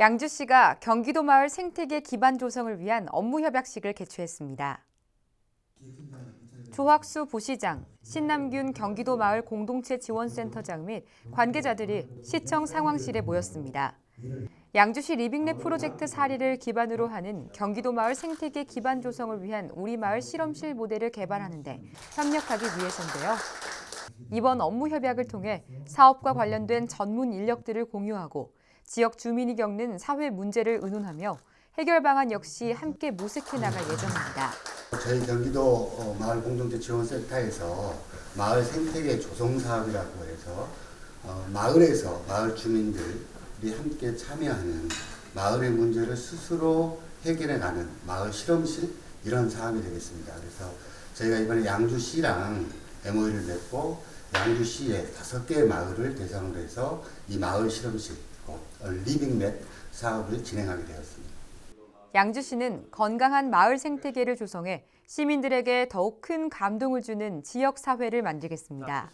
양주시가 경기도 마을 생태계 기반 조성을 위한 업무 협약식을 개최했습니다. 조학수 부시장, 신남균 경기도 마을 공동체 지원센터장 및 관계자들이 시청 상황실에 모였습니다. 양주시 리빙랩 프로젝트 사례를 기반으로 하는 경기도 마을 생태계 기반 조성을 위한 우리 마을 실험실 모델을 개발하는 데 협력하기 위해서인데요. 이번 업무 협약을 통해 사업과 관련된 전문 인력들을 공유하고 지역 주민이 겪는 사회 문제를 의논하며 해결 방안 역시 함께 모색해 나갈 예정입니다. 저희 경기도 어, 마을 공동체 지원센터에서 마을 생태계 조성 사업이라고 해서 어, 마을에서 마을 주민들이 함께 참여하는 마을의 문제를 스스로 해결해가는 마을 실험실 이런 사업이 되겠습니다. 그래서 저희가 이번에 양주시랑 MOU를 맺고 양주시의 다섯 개의 마을을 대상으로 해서 이 마을 실험실 어, 리빙맵 사업을 진행하게 되었습니다. 양주시는 건강한 마을 생태계를 조성해 시민들에게 더욱 큰 감동을 주는 지역 사회를 만들겠습니다.